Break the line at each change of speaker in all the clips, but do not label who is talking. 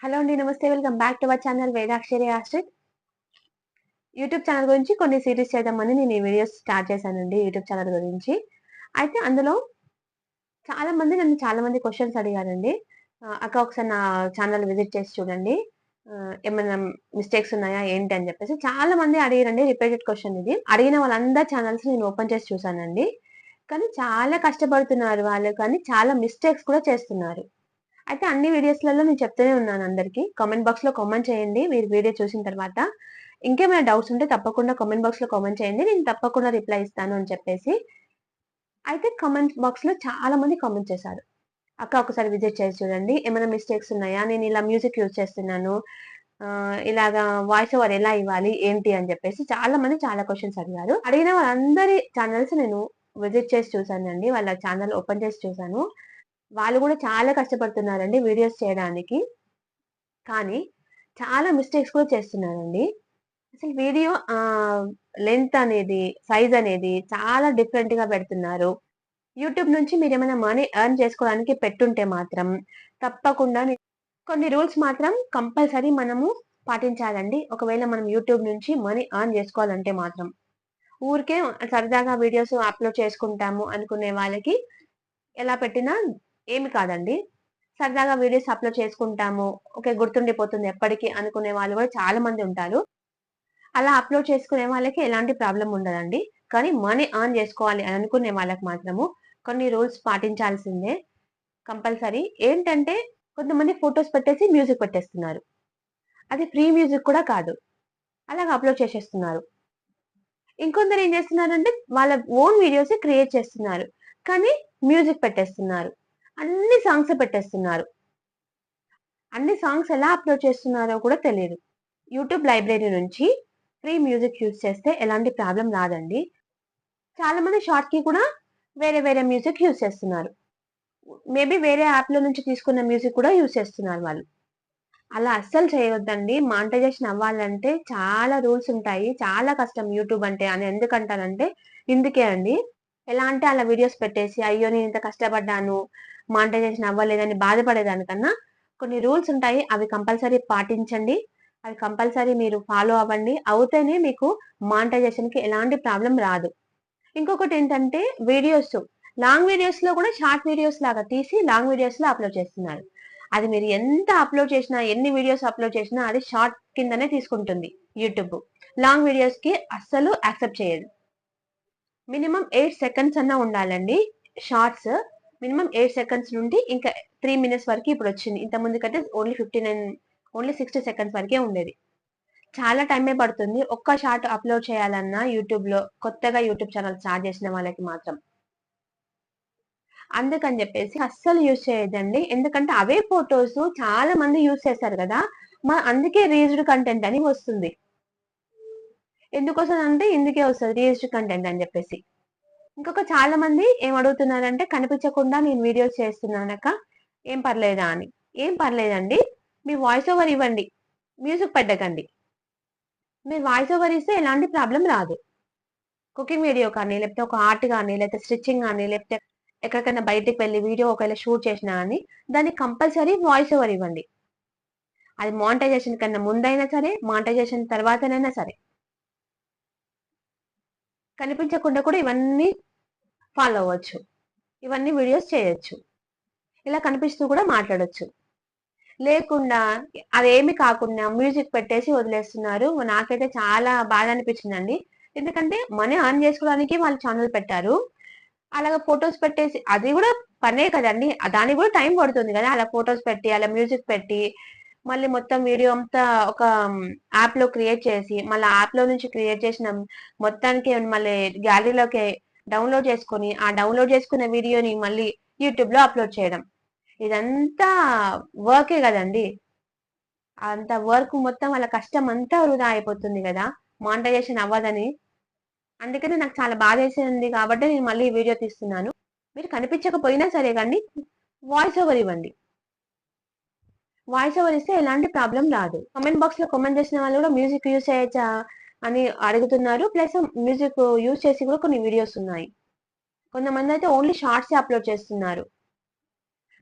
Hello అండి నమస్తే. Welcome back to our channel Vedakshari Ashrith YouTube channel గురించి కొన్ని సిరీస్ చేద్దామని నేను ఈ వీడియోస్ స్టార్ట్ చేశానండి యూట్యూబ్ ఛానల్ గురించి. అయితే అందులో చాలా మంది నన్ను చాలా మంది క్వశ్చన్స్ అడిగారండి అక్క ఒకసారి నా ఛానల్ విజిట్ చేసి చూడండి. ఏమైనా మిస్టేక్స్ ఉన్నాయా ఏంటి అని చెప్పేసి చాలా మంది అడిగారండి రిపీటెడ్ క్వశ్చన్ ఇది. అడిగిన వాళ్ళందరి ఛానల్స్ నేను ఓపెన్ చేసి చూసానండి కానీ చాలా కష్టపడుతున్నారు వాళ్ళు కానీ చాలా మిస్టేక్స్ కూడా చేస్తున్నారు. అయితే అన్ని వీడియోస్లలో నేను చెప్తూనే ఉన్నాను అందరికి. కామెంట్ బాక్స్లో కామెంట్ చేయండి మీరు వీడియో చూసిన తర్వాత. ఇంకేమైనా డౌట్స్ ఉంటే తప్పకుండా కామెంట్ బాక్స్లో కామెంట్ చేయండి నేను తప్పకుండా రిప్లై ఇస్తాను అని చెప్పేసి. అయితే కామెంట్ బాక్స్లో చాలా మంది కామెంట్ చేశారు. అక్క ఒకసారి విజిట్ చేసి చూడండి ఏమైనా మిస్టేక్స్ ఉన్నాయా? నేను ఇలా మ్యూజిక్ యూజ్ చేస్తున్నాను. ఇలాగా వాయిస్ ఓవర్ ఎలా ఇవ్వాలి? ఏంటి? అని చెప్పేసి చాలా మంది చాలా క్వశ్చన్స్ అడిగారు. అడిగిన వాళ్ళందరి ఛానల్స్ నేను విజిట్ చేసి చూసానండి వాళ్ళ ఛానల్ ఓపెన్ చేసి చూసాను వాళ్ళు కూడా చాలా కష్టపడుతున్నారండి వీడియోస్ చేయడానికి. కానీ చాలా మిస్టేక్స్ కూడా చేస్తున్నారండి. అసలు వీడియో లెంత్ అనేది సైజ్ అనేది చాలా డిఫరెంట్గా పెడుతున్నారు. యూట్యూబ్ నుంచి మీరు ఏమైనా మనీ ఎర్న్ చేసుకోవడానికి పెట్టుంటే మాత్రం తప్పకుండా కొన్ని రూల్స్ మాత్రం కంపల్సరీ మనము పాటించాలండి. ఒకవేళ మనం యూట్యూబ్ నుంచి మనీ ఎర్న్ చేసుకోవాలంటే మాత్రం. ఊరికే సరదాగా వీడియోస్ అప్లోడ్ చేసుకుంటాము అనుకునే వాళ్ళకి ఎలా పెట్టినా ఏమి కాదండి. సరదాగా వీడియోస్ అప్లోడ్ చేసుకుంటాము. ఓకే గుర్తుండిపోతుంది ఎప్పటికీ అనుకునే వాళ్ళు కూడా చాలా మంది ఉంటారు. అలా అప్లోడ్ చేసుకునే వాళ్ళకి ఎలాంటి ప్రాబ్లం ఉండదండి. కానీ మనీ ఆన్ చేసుకోవాలి అని అనుకునే వాళ్ళకి మాత్రము కొన్ని రూల్స్ పాటించాల్సిందే. కంపల్సరీ. ఏంటంటే కొంతమంది ఫొటోస్ పెట్టేసి మ్యూజిక్ పెట్టేస్తున్నారు. అది ఫ్రీ మ్యూజిక్ కూడా కాదు. అలాగ అప్లోడ్ చేసేస్తున్నారు. ఇంకొందరు ఏం చేస్తున్నారంటే వాళ్ళ ఓన్ వీడియోస్ క్రియేట్ చేస్తున్నారు. కానీ మ్యూజిక్ పెట్టేస్తున్నారు. అన్ని సాంగ్స్ పెట్టేస్తున్నారు. అన్ని సాంగ్స్ ఎలా అప్లోడ్ చేస్తున్నారో కూడా తెలియదు యూట్యూబ్ లైబ్రరీ నుంచి ఫ్రీ మ్యూజిక్ యూజ్ చేస్తే ఎలాంటి ప్రాబ్లం రాదండి. చాలా మంది కూడా వేరే వేరే మ్యూజిక్ యూజ్ చేస్తున్నారు. మేబీ వేరే యాప్లో నుంచి తీసుకున్న మ్యూజిక్ కూడా యూజ్ చేస్తున్నారు వాళ్ళు. అలా అస్సలు చేయవద్దండి మానిటైజేషన్ అవ్వాలంటే చాలా రూల్స్ ఉంటాయి. చాలా కష్టం యూట్యూబ్ అంటే అని ఎందుకంటారంటే ఇందుకే అండి. ఎలా అంటే అలా వీడియోస్ పెట్టేసి అయ్యో నేను ఇంత కష్టపడ్డాను. మానిటైజేషన్ అవ్వలేదని బాధపడేదానికన్నా కొన్ని రూల్స్ ఉంటాయి అవి కంపల్సరీ పాటించండి. అవి కంపల్సరీ మీరు ఫాలో అవ్వండి. అవుతేనే మీకు మానిటైజేషన్కి ఎలాంటి ప్రాబ్లం రాదు. ఇంకొకటి ఏంటంటే వీడియోస్ లాంగ్ వీడియోస్లో కూడా షార్ట్ వీడియోస్ లాగా తీసి లాంగ్ వీడియోస్లో అప్లోడ్ చేస్తున్నారు. అది మీరు ఎంత అప్లోడ్ చేసినా ఎన్ని వీడియోస్ అప్లోడ్ చేసినా అది షార్ట్ కిందనే తీసుకుంటుంది యూట్యూబ్ లాంగ్ వీడియోస్కి అస్సలు యాక్సెప్ట్ చేయదు. మినిమం ఎయిట్ సెకండ్స్ అన్నా ఉండాలండి. షార్ట్స్ మినిమం ఎయిట్ సెకండ్స్ నుండి ఇంకా త్రీ మినిట్స్ వరకు ఇప్పుడు వచ్చింది. ఇంత ముందు కంటే only fifty nine only sixty seconds వరకే ఉండేది. చాలా టైమే పడుతుంది. ఒక్క షార్ట్ అప్లోడ్ చేయాలన్నా యూట్యూబ్లో కొత్తగా యూట్యూబ్ ఛానల్ స్టార్ట్ చేసిన వాళ్ళకి మాత్రం. అందుకని చెప్పేసి అస్సలు యూజ్ చేయదండి ఎందుకంటే అవే ఫొటోస్ చాలా మంది యూజ్ చేస్తారు కదా. మా అందుకే రీజ్డ్ కంటెంట్ అని వస్తుంది. ఎందుకు వస్తుంది అంటే ఇందుకే వస్తుంది రీజ్డ్ కంటెంట్ అని చెప్పేసి. ఇంకొక చాలా మంది ఏం అడుగుతున్నారంటే కనిపించకుండా నేను వీడియోస్ చేస్తున్నానక ఏం పర్లేదా అని. ఏం పర్లేదండి మీ వాయిస్ ఓవర్ ఇవ్వండి మ్యూజిక్ పెట్టకండి. మీరు వాయిస్ ఓవర్ ఇస్తే ఎలాంటి ప్రాబ్లం రాదు. కుకింగ్ వీడియో కానీ లేకపోతే ఒక ఆర్ట్ కానీ లేకపోతే స్టిచ్చింగ్ కానీ లేకపోతే ఎక్కడికైనా బయటికి వెళ్ళి వీడియో ఒకవేళ షూట్ చేసినా కానీ దాన్ని కంపల్సరీ వాయిస్ ఓవర్ ఇవ్వండి. అది మానిటైజేషన్ కన్నా ముందైనా సరే మానిటైజేషన్ తర్వాతనైనా సరే. కనిపించకుండా కూడా ఇవన్నీ ఫాలో అవ్వచ్చు. ఇవన్నీ వీడియోస్ చేయొచ్చు. ఇలా కనిపిస్తూ కూడా మాట్లాడచ్చు. లేకుండా అదేమి కాకుండా మ్యూజిక్ పెట్టేసి వదిలేస్తున్నారు. నాకైతే చాలా బాధ అనిపించిందండి. ఎందుకంటే మనీ ఆన్ చేసుకోవడానికి వాళ్ళు ఛానల్ పెట్టారు. అలాగ ఫొటోస్ పెట్టేసి అది కూడా పనే కదండి. దానికి కూడా టైం పడుతుంది కదా. అలా ఫొటోస్ పెట్టి అలా మ్యూజిక్ పెట్టి మళ్ళీ మొత్తం వీడియో అంతా ఒక యాప్లో క్రియేట్ చేసి మళ్ళీ యాప్లో నుంచి క్రియేట్ చేసిన మొత్తానికి మళ్ళీ గ్యాలరీలోకి డౌన్లోడ్ చేసుకొని ఆ డౌన్లోడ్ చేసుకున్న వీడియోని మళ్ళీ యూట్యూబ్లో అప్లోడ్ చేయడం. ఇదంతా వర్కే కదండి. అంత వర్క్ మొత్తం వాళ్ళ కష్టం అంతా వృధా అయిపోతుంది కదా. మానిటైజేషన్ అవ్వదని. అందుకని నాకు చాలా బాధ వేసింది కాబట్టి నేను మళ్ళీ వీడియో తీస్తున్నాను. మీరు కనిపించకపోయినా సరే కానీ వాయిస్ ఓవర్ ఇవ్వండి. వాయిస్ ఓవర్ ఇస్తే ఎలాంటి ప్రాబ్లం రాదు. కామెంట్ బాక్స్లో కామెంట్ చేసిన వాళ్ళు కూడా మ్యూజిక్ యూజ్ చేయొచ్చా? అని అడుగుతున్నారు. ప్లస్ మ్యూజిక్ యూజ్ చేసి కూడా కొన్ని వీడియోస్ ఉన్నాయి. కొంతమంది అయితే ఓన్లీ షార్ట్స్ అప్లోడ్ చేస్తున్నారు.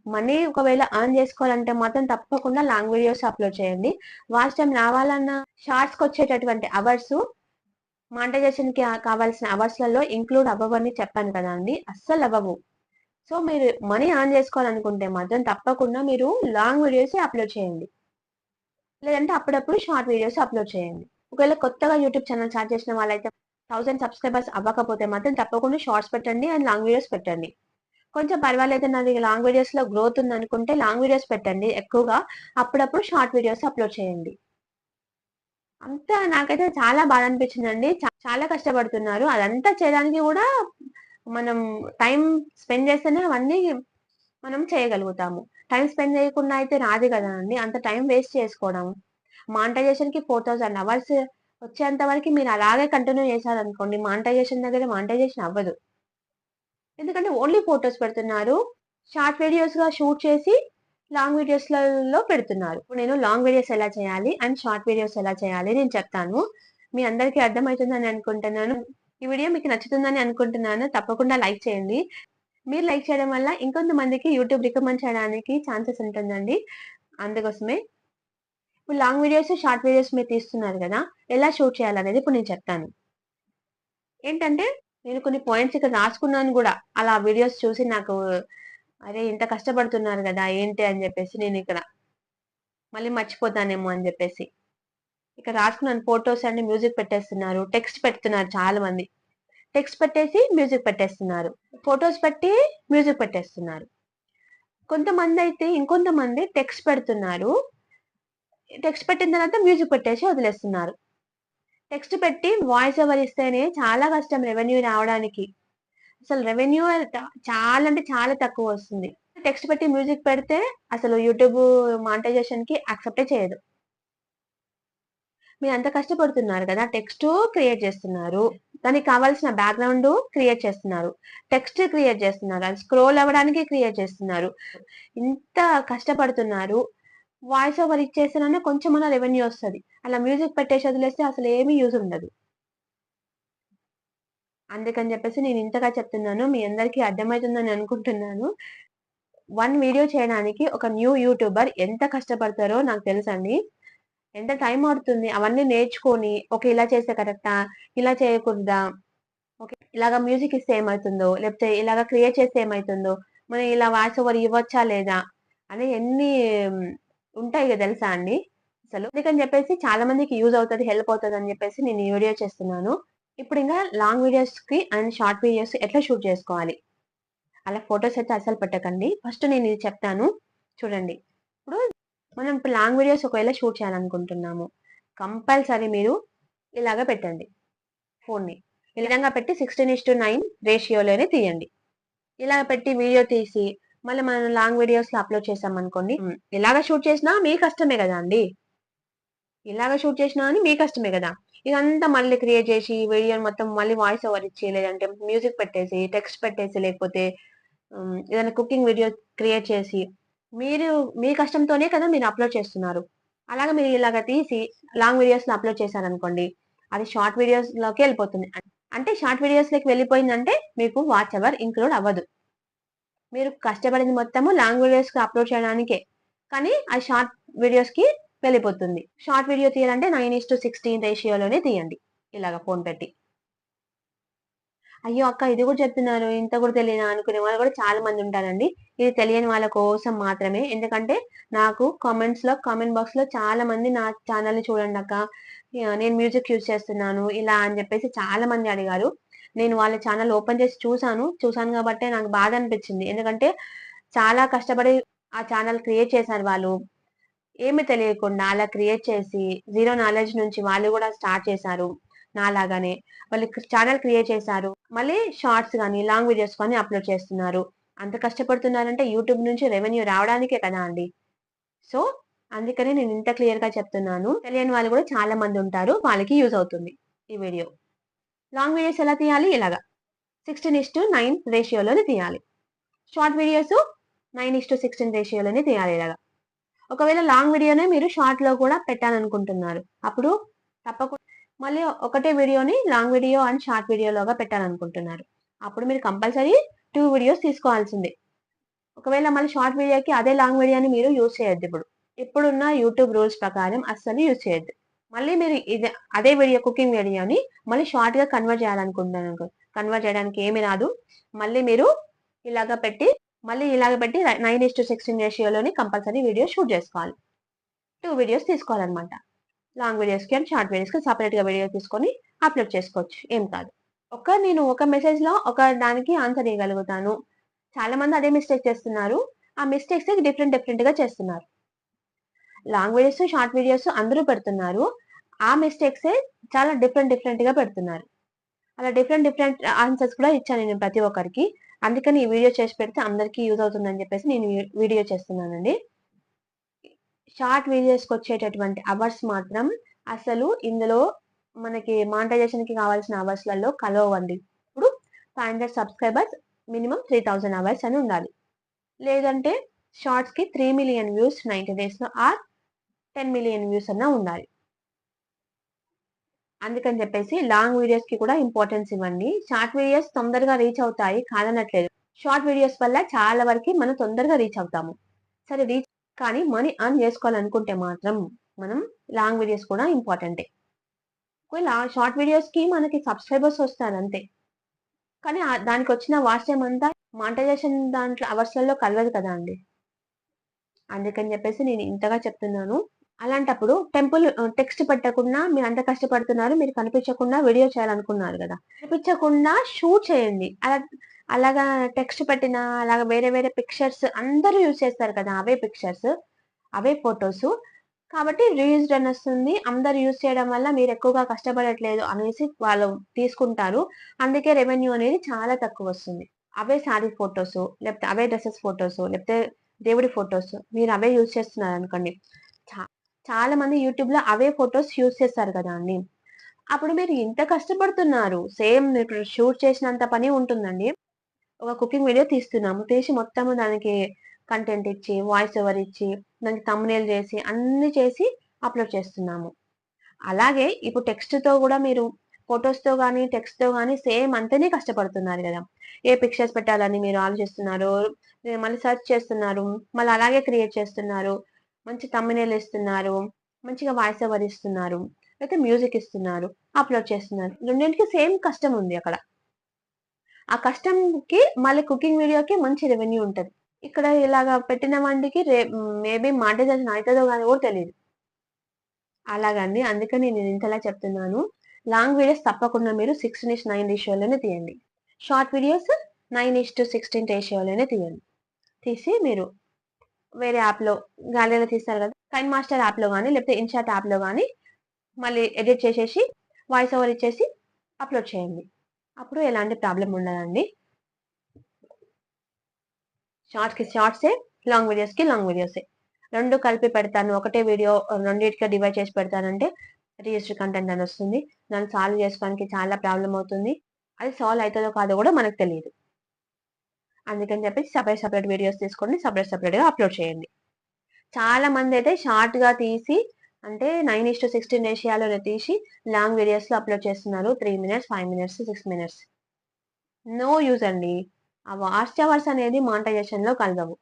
మనీ ఒకవేళ అర్న్ చేసుకోవాలంటే మాత్రం తప్పకుండా లాంగ్ వీడియోస్ అప్లోడ్ చేయండి. వాచ్ టైం రావాలన్న షార్ట్స్కి వచ్చేటటువంటి అవర్స్ మాంటైజేషన్కి కావాల్సిన అవర్స్లలో ఇంక్లూడ్ అవ్వవని చెప్పాను కదా అండి. అస్సలు అవ్వవు. సో మీరు మనీ ఆన్ చేసుకోవాలనుకుంటే మాత్రం తప్పకుండా మీరు లాంగ్ వీడియోస్ అప్లోడ్ చేయండి. లేదంటే అప్పుడప్పుడు షార్ట్ వీడియోస్ అప్లోడ్ చేయండి. ఒకవేళ కొత్తగా యూట్యూబ్ ఛానల్ స్టార్ట్ చేసిన వాళ్ళైతే థౌసండ్ సబ్స్క్రైబర్స్ అవ్వకపోతే మాత్రం తప్పకుండా షార్ట్స్ పెట్టండి అండ్ లాంగ్ వీడియోస్ పెట్టండి. కొంచెం పర్వాలేదు నాది లాంగ్ వీడియోస్లో గ్రోత్ ఉంది అనుకుంటే లాంగ్ వీడియోస్ పెట్టండి ఎక్కువగా. అప్పుడప్పుడు షార్ట్ వీడియోస్ అప్లోడ్ చేయండి. అంతా నాకైతే చాలా బాధ అనిపించిందండి. చాలా కష్టపడుతున్నారు. అదంతా చేయడానికి కూడా మనం టైం స్పెండ్ చేస్తేనే అవన్నీ మనం చేయగలుగుతాము. టైం స్పెండ్ చేయకుండా అయితే రాదు కదా అండి. అంత టైం వేస్ట్ చేసుకోవడం. మానిటైజేషన్కి ఫోర్ థౌసండ్ అవర్స్ వచ్చేంత వరకు మీరు అలాగే కంటిన్యూ చేశారనుకోండి మానిటైజేషన్ దగ్గర మానిటైజేషన్ అవ్వదు. ఎందుకంటే ఓన్లీ ఫొటోస్ పెడుతున్నారు షార్ట్ వీడియోస్గా షూట్ చేసి లాంగ్ వీడియోస్లలో పెడుతున్నారు. నేను లాంగ్ వీడియోస్ ఎలా చేయాలి అండ్ షార్ట్ వీడియోస్ ఎలా చేయాలి నేను చెప్తాను. మీ అందరికీ అర్థమవుతుందని అనుకుంటున్నాను. ఈ వీడియో మీకు నచ్చుతుందని అనుకుంటున్నాను. తప్పకుండా లైక్ చేయండి. మీరు లైక్ చేయడం వల్ల ఇంకొంతమందికి యూట్యూబ్ రికమెండ్ చేయడానికి ఛాన్సెస్ ఉంటుందండి. అందుకోసమే ఇప్పుడు లాంగ్ వీడియోస్ షార్ట్ వీడియోస్ మీరు తీస్తున్నారు కదా ఎలా షూట్ చేయాలనేది ఇప్పుడు నేను చెప్తాను. ఏంటంటే నేను కొన్ని పాయింట్స్ ఇక్కడ రాసుకున్నాను కూడా. అలా వీడియోస్ చూసి నాకు అరే ఇంత కష్టపడుతున్నారు కదా ఏంటి? అని చెప్పేసి నేను ఇక్కడ మళ్ళీ మర్చిపోతానేమో అని చెప్పేసి. ఇక్కడ రాసుకున్నాను ఫొటోస్ అండ్ మ్యూజిక్ పెట్టేస్తున్నారు. టెక్స్ట్ పెడుతున్నారు చాలా మంది టెక్స్ట్ పెట్టేసి మ్యూజిక్ పెట్టేస్తున్నారు. ఫొటోస్ పెట్టి మ్యూజిక్ పెట్టేస్తున్నారు. కొంతమంది అయితే ఇంకొంతమంది టెక్స్ట్ పెడుతున్నారు. టెక్స్ట్ పెట్టిన తర్వాత మ్యూజిక్ పెట్టేసి వదిలేస్తున్నారు. టెక్స్ట్ పెట్టి వాయిస్ ఓవర్ ఇస్తేనే చాలా కష్టం రెవెన్యూ రావడానికి. అసలు రెవెన్యూ చాలా అంటే చాలా తక్కువ వస్తుంది. టెక్స్ట్ పెట్టి మ్యూజిక్ పెడితే అసలు యూట్యూబ్ మానిటైజేషన్కి యాక్సెప్టే చేయదు. మీరు అంత కష్టపడుతున్నారు కదా టెక్స్ట్ క్రియేట్ చేస్తున్నారు. దానికి కావాల్సిన బ్యాక్గ్రౌండ్ క్రియేట్ చేస్తున్నారు. టెక్స్ట్ క్రియేట్ చేస్తున్నారు. అది స్క్రోల్ అవ్వడానికి క్రియేట్ చేస్తున్నారు. ఇంత కష్టపడుతున్నారు. వాయిస్ ఓవర్ ఇచ్చేస్తేనే కొంచెం రెవెన్యూ వస్తుంది. అలా మ్యూజిక్ పెట్టేసి వదిలేస్తే అసలు ఏమీ యూజ్ ఉండదు. అందుకని చెప్పేసి నేను ఇంతగా చెప్తున్నాను. మీ అందరికీ అర్థమవుతుందని అనుకుంటున్నాను. వన్ వీడియో చేయడానికి ఒక న్యూ యూట్యూబర్ ఎంత కష్టపడతారో నాకు తెలుసండి. ఎంత టైం పడుతుంది? అవన్నీ నేర్చుకొని ఓకే ఇలా చేస్తే కరెక్టా ఇలా చేయకూడదా? ఓకే ఇలాగ మ్యూజిక్ ఇస్తే ఏమవుతుందో? లేకపోతే ఇలాగ క్రియేట్ చేస్తే ఏమవుతుందో? మనం ఇలా వాయిస్ ఓవర్ ఇవ్వచ్చా లేదా? అని ఎన్ని ఉంటాయి కదా తెలుసా అండి? అసలు అందుకని చెప్పేసి చాలా మందికి యూజ్ అవుతుంది హెల్ప్ అవుతుంది అని చెప్పేసి నేను ఈ వీడియో చేస్తున్నాను. ఇప్పుడు ఇంకా లాంగ్ వీడియోస్కి అండ్ షార్ట్ వీడియోస్ ఎట్లా షూట్ చేసుకోవాలి? అలా ఫొటోస్ అయితే అసలు పెట్టకండి. ఫస్ట్ నేను ఇది చెప్తాను. చూడండి. ఇప్పుడు మనం ఇప్పుడు లాంగ్ వీడియోస్ ఒకవేళ షూట్ చేయాలనుకుంటున్నాము. కంపల్సరీ మీరు ఇలాగ పెట్టండి ఫోన్ని. ఈ విధంగా పెట్టి సిక్స్టీన్ ఇస్ టు నైన్ రేషియోలోనే తీయండి. ఇలా పెట్టి వీడియో తీసి మళ్ళీ మనం లాంగ్ వీడియోస్లో అప్లోడ్ చేసాం అనుకోండి ఇలాగ షూట్ చేసినా మీ కష్టమే కదా అండి? ఇలాగ షూట్ చేసినా అని మీ కష్టమే కదా? ఇదంతా మళ్ళీ క్రియేట్ చేసి వీడియో మొత్తం మళ్ళీ వాయిస్ ఓవర్ ఇచ్చి లేదంటే మ్యూజిక్ పెట్టేసి టెక్స్ట్ పెట్టేసి లేకపోతే ఏదైనా కుకింగ్ వీడియో క్రియేట్ చేసి మీరు మీ కష్టంతోనే కదా మీరు అప్లోడ్ చేస్తున్నారు. అలాగే మీరు ఇలాగ తీసి లాంగ్ వీడియోస్లో అప్లోడ్ చేశారనుకోండి అది షార్ట్ వీడియోస్లోకి వెళ్ళిపోతుంది. అంటే షార్ట్ వీడియోస్లోకి వెళ్ళిపోయిందంటే మీకు వాచ్ అవర్ ఇంక్లూడ్ అవ్వదు. మీరు కష్టపడింది మొత్తము లాంగ్ వీడియోస్కి అప్లోడ్ చేయడానికే. కానీ ఆ షార్ట్ వీడియోస్కి వెళ్ళిపోతుంది. షార్ట్ వీడియో తీయాలంటే నైన్ ఇస్ టు సిక్స్టీన్ రేషియోలోనే తీయండి. ఇలాగ ఫోన్ పెట్టి. అయ్యో అక్క ఇది కూడా చెప్తున్నారు. ఇంత కూడా తెలియనా? అనుకునే వాళ్ళు కూడా చాలా మంది ఉంటారండి. ఇది తెలియని వాళ్ళ కోసం మాత్రమే. ఎందుకంటే నాకు కామెంట్స్లో కామెంట్ బాక్స్లో చాలా మంది నా ఛానల్ని చూడండి అక్క. నేను మ్యూజిక్ యూజ్ చేస్తున్నాను ఇలా అని చెప్పేసి చాలా మంది అడిగారు. నేను వాళ్ళ ఛానల్ ఓపెన్ చేసి చూసాను చూసాను కాబట్టి నాకు బాధ అనిపించింది. ఎందుకంటే చాలా కష్టపడి ఆ ఛానల్ క్రియేట్ చేశారు వాళ్ళు. ఏమి తెలియకుండా అలా క్రియేట్ చేసి జీరో నాలెడ్జ్ నుంచి వాళ్ళు కూడా స్టార్ట్ చేశారు నాలాగానే. వాళ్ళు ఛానల్ క్రియేట్ చేశారు. మళ్ళీ షార్ట్స్ కానీ లాంగ్ వీడియోస్ కానీ అప్లోడ్ చేస్తున్నారు. అంత కష్టపడుతున్నారంటే యూట్యూబ్ నుంచి రెవెన్యూ రావడానికే కదా అండి. సో అందుకనే నేను ఇంత క్లియర్గా చెప్తున్నాను. తెలియని వాళ్ళు కూడా చాలా మంది ఉంటారు. వాళ్ళకి యూజ్ అవుతుంది ఈ వీడియో. లాంగ్ వీడియోస్ ఎలా తీయాలి? ఇలాగా. సిక్స్టీన్ ఇస్ టు నైన్ రేషియోలోనే తీయాలి. Short videos nine is to sixteen రేషియోలోనే తీయాలి ఇలాగా. ఒకవేళ లాంగ్ వీడియోనే మీరు షార్ట్లో కూడా పెట్టాలనుకుంటున్నారు. అప్పుడు తప్పకుండా మళ్ళీ ఒకటే వీడియోని లాంగ్ వీడియో అండ్ షార్ట్ వీడియోలోగా పెట్టాలనుకుంటున్నారు. అప్పుడు మీరు కంపల్సరీ టూ వీడియోస్ తీసుకోవాల్సిందే. ఒకవేళ మళ్ళీ షార్ట్ వీడియోకి అదే లాంగ్ వీడియోని మీరు యూజ్ చేయొద్దు ఇప్పుడు. ఇప్పుడున్న యూట్యూబ్ రూల్స్ ప్రకారం అస్సలు యూజ్ చేయొద్దు. మళ్ళీ మీరు ఇది అదే వీడియో కుకింగ్ వీడియోని మళ్ళీ షార్ట్గా కన్వర్ట్ చేయాలనుకుంటున్నాను కన్వర్ట్ చేయడానికి ఏమి రాదు. మళ్ళీ మీరు ఇలాగ పెట్టి మళ్ళీ ఇలాగ పెట్టి నైన్ ఇస్ టు సిక్స్టీన్ రేషియోలోని కంపల్సరీ వీడియో షూట్ చేసుకోవాలి. టూ వీడియోస్ తీసుకోవాలన్నమాట. లాంగ్ వీడియోస్కి అండ్ షార్ట్ వీడియోస్కి సపరేట్గా వీడియో తీసుకొని అప్లోడ్ చేసుకోవచ్చు. ఏం కాదు. ఒక నేను ఒక మెసేజ్లో ఒక దానికి ఆన్సర్ ఇవ్వగలుగుతాను. చాలా మంది అదే మిస్టేక్ చేస్తున్నారు. ఆ మిస్టేక్స్ డిఫరెంట్ డిఫరెంట్గా చేస్తున్నారు. లాంగ్ వీడియోస్ షార్ట్ వీడియోస్ అందరూ పెడుతున్నారు. ఆ మిస్టేక్స్ చాలా డిఫరెంట్ డిఫరెంట్గా పెడుతున్నారు. అలా డిఫరెంట్ డిఫరెంట్ ఆన్సర్స్ కూడా ఇచ్చాను నేను ప్రతి ఒక్కరికి. అందుకని ఈ వీడియో చేసి పెడితే అందరికీ యూజ్ అవుతుందని చెప్పేసి నేను వీడియో చేస్తున్నానండి. షార్ట్ వీడియోస్కి వచ్చేటటువంటి అవర్స్ మాత్రం అసలు ఇందులో మనకి మానిటైజేషన్కి కావాల్సిన అవర్స్లలో కలవండి. ఇప్పుడు five hundred subscribers minimum three thousand hours అని ఉండాలి. లేదంటే షార్ట్స్కి త్రీ మిలియన్ వ్యూస్ నైన్టీ డేస్లో ఆర్ టెన్ మిలియన్ వ్యూస్ అన్నా ఉండాలి. అందుకని చెప్పేసి లాంగ్ వీడియోస్కి కూడా ఇంపార్టెన్స్ ఇవ్వండి. షార్ట్ వీడియోస్ తొందరగా రీచ్ అవుతాయి కాదనట్లేదు. షార్ట్ వీడియోస్ వల్ల చాలా వరకు మనం తొందరగా రీచ్ అవుతాము. సరే రీచ్ కానీ మనీ అర్న్ చేసుకోవాలనుకుంటే మాత్రం మనం లాంగ్ వీడియోస్ కూడా ఇంపార్టెంటే ఒకవేళ షార్ట్ వీడియోస్కి మనకి సబ్స్క్రైబర్స్ వస్తారు అంతే. కానీ దానికి వచ్చిన వాచ్ అంతా మాంటైజేషన్ దాంట్లో అవర్స్లలో కలవదు కదా అండి. అందుకని చెప్పేసి నేను ఇంతగా చెప్తున్నాను. అలాంటప్పుడు టెంపుల్ టెక్స్ట్ పెట్టకుండా మీరు అంత కష్టపడుతున్నారు మీరు కనిపించకుండా వీడియో చేయాలనుకున్నారు కదా. కనిపించకుండా షూట్ చేయండి. అలా అలాగా టెక్స్ట్ పెట్టిన అలాగా వేరే వేరే పిక్చర్స్ అందరూ యూజ్ చేస్తారు కదా అవే పిక్చర్స్ అవే ఫొటోస్ కాబట్టి రీయూజ్డ్ అని వస్తుంది. అందరు యూజ్ చేయడం వల్ల మీరు ఎక్కువగా కష్టపడట్లేదు అనేసి వాళ్ళు తీసుకుంటారు. అందుకే రెవెన్యూ అనేది చాలా తక్కువ వస్తుంది. అవే శారీ ఫొటోస్ లేకపోతే అవే డ్రెస్సెస్ ఫొటోస్ లేకపోతే దేవుడి ఫొటోస్ మీరు అవే యూజ్ చేస్తున్నారు అనుకోండి. చాలా మంది యూట్యూబ్లో అవే ఫొటోస్ యూజ్ చేస్తారు కదా అండి. అప్పుడు మీరు ఇంత కష్టపడుతున్నారు సేమ్ ఇప్పుడు షూట్ చేసినంత పని ఉంటుందండి. ఒక కుకింగ్ వీడియో తీస్తున్నాము తీసి మొత్తము దానికి కంటెంట్ ఇచ్చి వాయిస్ ఓవర్ ఇచ్చి దానికి తమ్నేల్ చేసి అన్ని చేసి అప్లోడ్ చేస్తున్నాము. అలాగే ఇప్పుడు టెక్స్ట్తో కూడా మీరు ఫొటోస్తో కానీ టెక్స్ట్తో కానీ సేమ్ అంతనే కష్టపడుతున్నారు కదా. ఏ పిక్చర్స్ పెట్టాలని మీరు ఆలోచిస్తున్నారు మళ్ళీ సెర్చ్ చేస్తున్నారు మళ్ళీ అలాగే క్రియేట్ చేస్తున్నారు మంచి తమ్మినేలు ఇస్తున్నారు మంచిగా వాయిస్ ఓవర్ ఇస్తున్నారు అయితే మ్యూజిక్ ఇస్తున్నారు అప్లోడ్ చేస్తున్నారు. రెండింటికి సేమ్ కష్టం ఉంది అక్కడ. ఆ కష్టంకి మళ్ళీ కుకింగ్ వీడియోకి మంచి రెవెన్యూ ఉంటుంది. ఇక్కడ ఇలాగ పెట్టిన వాటికి రే మేబీ మానిటైజేషన్ అవుతుందో కానీ కూడా తెలియదు అలాగండి. అందుకని నేను ఇంతలా చెప్తున్నాను. లాంగ్ వీడియోస్ తప్పకుండా మీరు సిక్స్టీన్ ఇష్ నైన్ రేషియోలోనే తీయండి. Short videos nine is to sixteen రేషియోలోనే తీయండి. తీసి మీరు వేరే యాప్లో గ్యాలరీలో తీస్తారు కదా. కైన్ మాస్టర్ యాప్లో కానీ లేకపోతే ఇన్షాట్ యాప్లో కానీ మళ్ళీ ఎడిట్ చేసేసి వాయిస్ ఓవర్ ఇచ్చేసి అప్లోడ్ చేయండి. అప్పుడు ఎలాంటి ప్రాబ్లం ఉండదండి. షార్ట్స్కి షార్ట్సే లాంగ్ వీడియోస్కి లాంగ్ వీడియోసే రెండు కలిపి పెడతాను. ఒకటే వీడియో రెండింటిగా డివైడ్ చేసి పెడతానంటే రిజిస్టర్ కంటెంట్ అని వస్తుంది. దాన్ని సాల్వ్ చేసుకోవడానికి చాలా ప్రాబ్లం అవుతుంది. అది సాల్వ్ అవుతుందో కాదో కూడా మనకు తెలియదు అందుకని చెప్పేసి సపరేట్ సపరేట్ వీడియోస్ తీసుకోండి సపరేట్ సపరేట్గా అప్లోడ్ చేయండి. చాలా మంది అయితే షార్ట్గా తీసి అంటే నైన్ ఇస్ టు సిక్స్టీన్ ఏషియాలోనే తీసి లాంగ్ వీడియోస్లో అప్లోడ్ చేస్తున్నారు. Three minutes five minutes six minutes no use అండి. ఆ వాచ్ అవర్స్ అనేది మాంటైజేషన్లో కలగవు.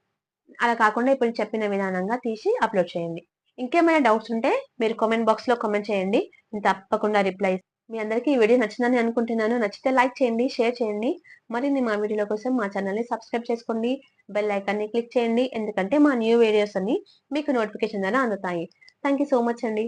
అలా కాకుండా ఇప్పుడు చెప్పిన విధానంగా తీసి అప్లోడ్ చేయండి. ఇంకేమైనా డౌట్స్ ఉంటే మీరు కామెంట్ బాక్స్లో కామెంట్ చేయండి. నేను తప్పకుండా రిప్లై మీ అందరికీ ఈ వీడియో నచ్చిందని అనుకుంటున్నాను. నచ్చితే లైక్ చేయండి షేర్ చేయండి. మరిన్ని మా వీడియోల కోసం మా ఛానల్ని సబ్స్క్రైబ్ చేసుకోండి. బెల్ ఐకాన్ని క్లిక్ చేయండి. ఎందుకంటే మా న్యూ వీడియోస్ అన్ని మీకు నోటిఫికేషన్ ద్వారా అందుతాయి. థ్యాంక్ యూ సో మచ్ అండి.